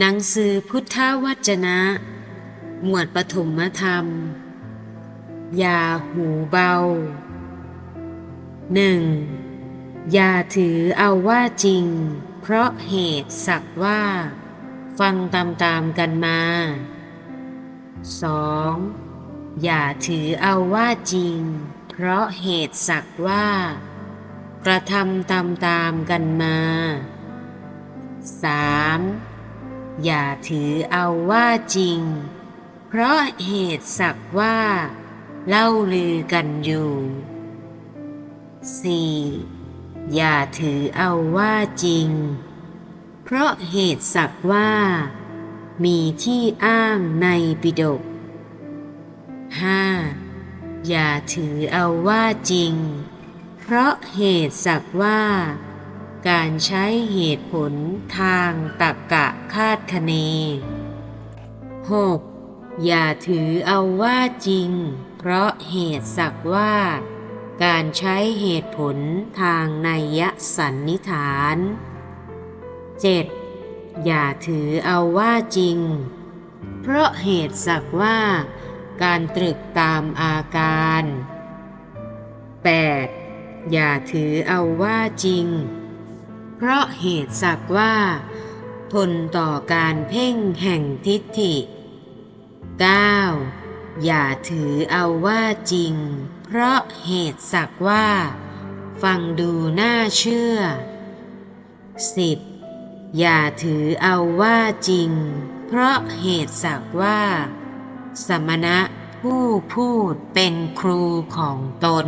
หนังสือพุทธวจนะ หมวดปฐมธรรม อย่าหูเบาหนึ่งอย่าถือเอาว่าจริง เพราะเหตุสักว่า ฟังตามๆกันมา 2. อย่าถือเอาว่าจริง เพราะเหตุสักว่า กระทำตามๆกันมา 3. อย่าถือเอาว่าจริง เพราะเหตุสักว่า เล่าลือกันอยู่ 4. อย่าถือเอาว่าจริง เพราะเหตุสักว่า มีที่อ้างในปิฎก 5. อย่าถือเอาว่าจริง เพราะเหตุสักว่า การใช้เหตุผลทางตรรกะคาดคะเน 6. อย่าถือเอาว่าจริง เพราะเหตุสักว่า การใช้เหตุผลทางนัยยสันนิฐาน 7. อย่าถือเอาว่าจริง เพราะเหตุสักว่า การตรึกตามอาการ 8. อย่าถือเอาว่าจริง เพราะเหตุสักว่า ทนต่อการเพ่งแห่งทิฏฐิ 9. อย่าถือเอาว่าจริง เพราะเหตุสักว่า ฟังดูน่าเชื่อ 10. อย่าถือเอาว่าจริง เพราะเหตุสักว่า สมณะผู้พูดเป็นครูของตน